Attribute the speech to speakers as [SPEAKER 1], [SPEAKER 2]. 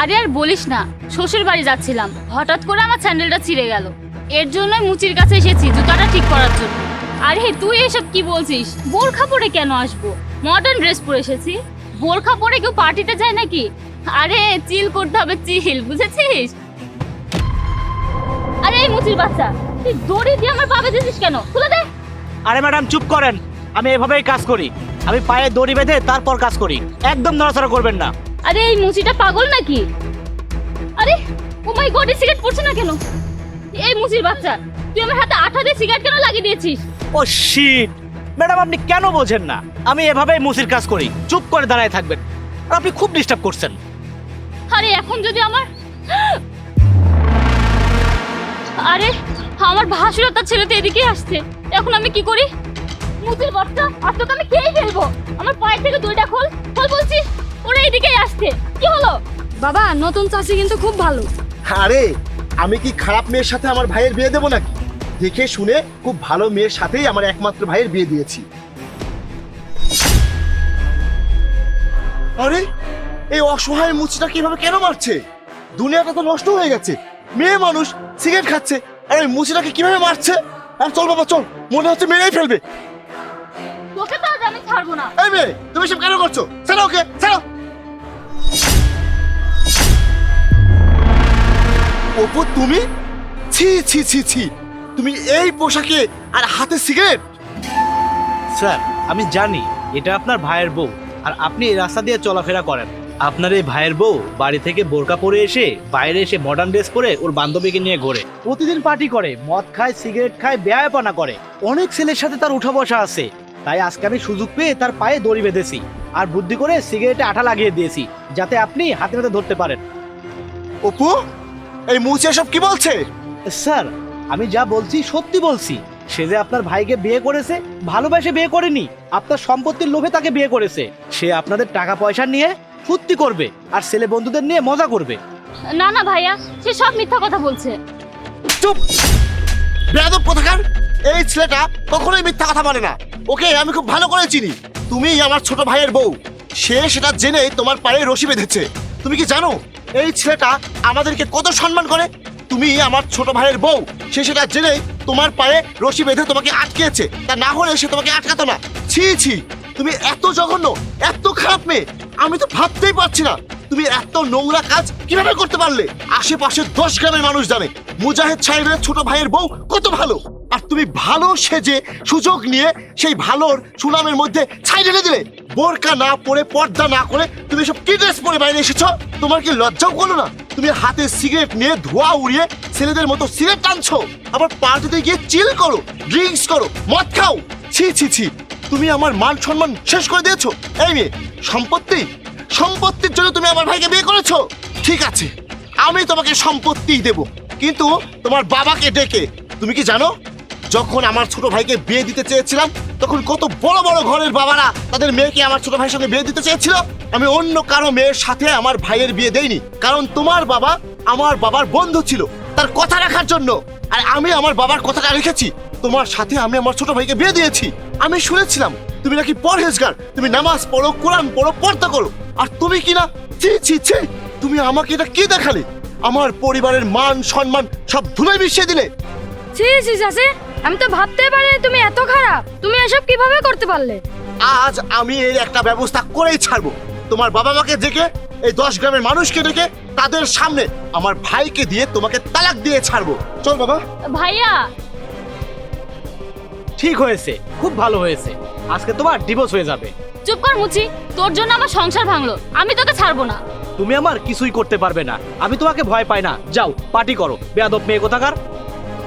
[SPEAKER 1] আরে আর বলিস না, শ্বশুর বাড়ি যাচ্ছিলাম। হঠাৎ করে আমার স্যান্ডেলটা ছিঁড়ে গেল। এর জন্যই মুচির কাছে এসেছি, জুতাটা ঠিক করার জন্য। আরে, তুই এসব কি বলছিস? বোরখা পরে কেন আসব? মডার্ন ড্রেস পরে এসেছি। বোরখা পরে কেউ পার্টিতে যায় নাকি? আরে চিল করতে হবে চিল বুঝেছিস? আরে, এই মুচির বাচ্চা, তুই দড়ি দিয়ে আমার পাবে দিছিস কেন? খুলে দে।
[SPEAKER 2] আরে ম্যাডাম, চুপ করেন। আমি এভাবেই কাজ করি। আমি পায়ে দড়ি বেঁধে তারপর কাজ করি। একদম নড়াচড়া করবেন না।
[SPEAKER 1] আরে এই মুচিটা পাগল নাকি? আরে ও মাই গড সিগারেট পড়ছে না কেন? এই মুচির বাচ্চা তুই আমার হাতে আঠা দিয়ে সিগারেট কেন লাগিয়ে দিয়েছিস?
[SPEAKER 2] ও শিট ম্যাডাম আপনি কেন বোঝেন না? আমি এভাবেই মুসির কাজ করি চুপ করে দাঁড়ায় থাকবেন। আর আপনি খুব ডিস্টার্ব করছেন।
[SPEAKER 1] আরে এখন যদি আমার আরে আমার ভাসুর তার ছেলে তো এদিকেই আসছে। এখন আমি কি করি? মুচির বাচ্চা আর তোকে আমি খেয়ে ফেলব। আমার পায়ের থেকে দুইটা খোল খোল বলছি ওরা এদিকেই আসছে। কি হলো?
[SPEAKER 3] বাবা নতুন চাষি কিন্তু খুব ভালো।
[SPEAKER 4] আরে আমি কি খারাপ মেয়ের সাথে আমার ভাইয়ের বিয়ে দেবো নাকি? দেখে শুনে খুব ভালো মেয়ের সাথেই আমার একমাত্র ভাইয়ের বিয়ে দিয়েছি। আরে এই অসহায় মুচিটা কীভাবে কেন মারছে? দুনিয়াটা তো নষ্ট হয়ে গেছে। মেয়ে মানুষ সিগারেট খাচ্ছে। আর ওই মুচিটাকে কীভাবে মারছে? আর চল বাবা চল। মনে হচ্ছে মেরেই ফেলবে।
[SPEAKER 1] তোকে তো আজ আমি ছাড়বো না।
[SPEAKER 4] এই মেয়ে তুমি সব কেন করছ? ছাড়ো ওকে ছাড়ো। অপু তুমি? ছি ছি ছি ছি। তুমি এই পোশাকে আর হাতে সিগারেট?
[SPEAKER 2] স্যার আমি জানি এটা আপনার ভাইয়ের বউ আর আপনি এই রাস্তা দিয়ে চলাফেরা করেন। আপনার এই ভাইয়ের বউ বাড়ি থেকে বোরকা পরে এসে বাইরে এসে মডার্ন ড্রেস পরে ওর বান্ধবীকে নিয়ে ঘোরে। প্রতিদিন পার্টি করে মদ খায় সিগারেট খায় বেয়ায়পনা করে। অনেক ছেলের সাথে তার উঠা বসা আছে। তাই আজকে আমি সুযোগ পেয়ে তার পায়ে দড়ি বেঁধেছি আর বুদ্ধি করে সিগারেটে আঠা লাগিয়ে দিয়েছি যাতে আপনি হাতে হাতে ধরতে পারেন।
[SPEAKER 4] অপু? এই মুচি এসব কি বলছে?
[SPEAKER 2] স্যার আমি যা বলছি সত্যি বলছি। সে যে আপনার ভাইকে বিয়ে করেছে ভালোবাসে বিয়ে করেনি আপনার সম্পত্তির লোভে তাকে বিয়ে করেছে। সে আপনাদের টাকা পয়সা নিয়ে ফুর্তি করবে আর ছেলে বন্ধুদের নিয়ে মজা করবে।
[SPEAKER 1] না না ভাইয়া সে সব মিথ্যা কথা বলছে।
[SPEAKER 4] চুপ! বেয়াদব কোথাকার? এই ছেলেটা কখনোই মিথ্যা কথা বলে না। ওকে আমি খুব ভালো করে চিনি। তুমি আমার ছোট ভাইয়ের বউ। সে সেটা জেনে তোমার পায়ে রশি বেঁধেছে। তুমি কি জানো? এই ছেলেটা আমাদেরকে কত সম্মান করে? তুমি আমার ছোট ভাইয়ের বউ, সে সেটা জেনে তোমার পায়ে রশি বেঁধে তোমাকে আটকেছে। তা না হলে সে তোমাকে আটকাতো না। ছি ছি, তুমি এত জঘন্য, এত খারাপ মেয়ে, আমি তো ভাবতেই পারছি না। তুমি এত নোংরা কাজ কীভাবে করতে পারলে? আশেপাশে দশ গ্রামের মানুষ জানে, মুজাহিদ সাহেবের ছোট ভাইয়ের বউ কত ভালো। আর তুমি ভালো সেজে সুযোগ নিয়ে সেই ভালোর সুনামের মধ্যে ছাই ঢেলে দিলে। বোরকা না পরে, পর্দা না করে তুমি সব কি ড্রেস পরে বাইরে এসেছ? তোমার কি লজ্জাও করল না? তুমি হাতে সিগারেট নিয়ে ধোয়া উড়িয়ে ছেলেদের মতো সিগারেট টানছো। আবার পার্টিতে গিয়ে চিল করো, ড্রিঙ্কস করো, মদ খাও। ছি ছি ছি। তুমি আমার মান সম্মান শেষ করে দিয়েছ। এই মেয়ে, সম্পত্তি সম্পত্তির জন্য তুমি আমার ভাইকে বিয়ে করেছ? ঠিক আছে, আমি তোমাকে সম্পত্তি দেব। কিন্তু তোমার বাবাকে ডেকে, তুমি কি জানো? যখন আমার ছোট ভাইকে বিয়ে দিতে চেয়েছিলাম, তখন কত বড় বড় ঘরের বাবারা তাদের মেয়েকে আমার ছোট ভাইয়ের সঙ্গে বিয়ে দিতে চেয়েছিল। আমি অন্য কারও মেয়ের সাথে আমার ভাইয়ের বিয়ে দেইনি, কারণ তোমার বাবা আমার বাবার বন্ধু ছিল তার কথা রাখার জন্য। আর আমি আমার বাবার কথাটা রেখেছি, তোমার সাথে আমি আমার ছোট ভাইকে বিয়ে দিয়েছি। আমি শুনেছিলাম তুমি নাকি পরহেজগার? তুমি নামাজ পড়ো কোরআন পড়ো পর্দা করো। আর তুমি কি না? ছি ছি ছি। তুমি আমাকে এটা কি দেখালে? আমার পরিবারের মান সম্মান সব ধুলে মিশিয়ে দিলে।
[SPEAKER 3] ছি ছি চাষি আমি তো ভাবতে পারিনি তুমি এত খারাপ। তুমি এসব কীভাবে করতে পারলে?
[SPEAKER 4] আজ আমি এর একটা ব্যবস্থা করেই ছাড়বো। তোমার বাবা মাকে ডেকে এই দশ গ্রামের মানুষকে ডেকে তাদের সামনে আমার ভাইকে দিয়ে তোমাকে তালাক দিয়ে ছাড়বো। চল বাবা।
[SPEAKER 1] ভাইয়া
[SPEAKER 2] ঠিক হয়েছে খুব ভালো হয়েছে। আজকে তোমার ডিভোর্স হয়ে যাবে।
[SPEAKER 1] চুপ কর মুচি তোর জন্য আমার সংসার ভাঙলো আমি তোকে ছাড়বো না।
[SPEAKER 2] তুমি আমার কিছুই করতে পারবে না আমি তোমাকে ভয় পাই না। যাও পার্টি করো। বেয়াদব মেয়ে কোথাকার?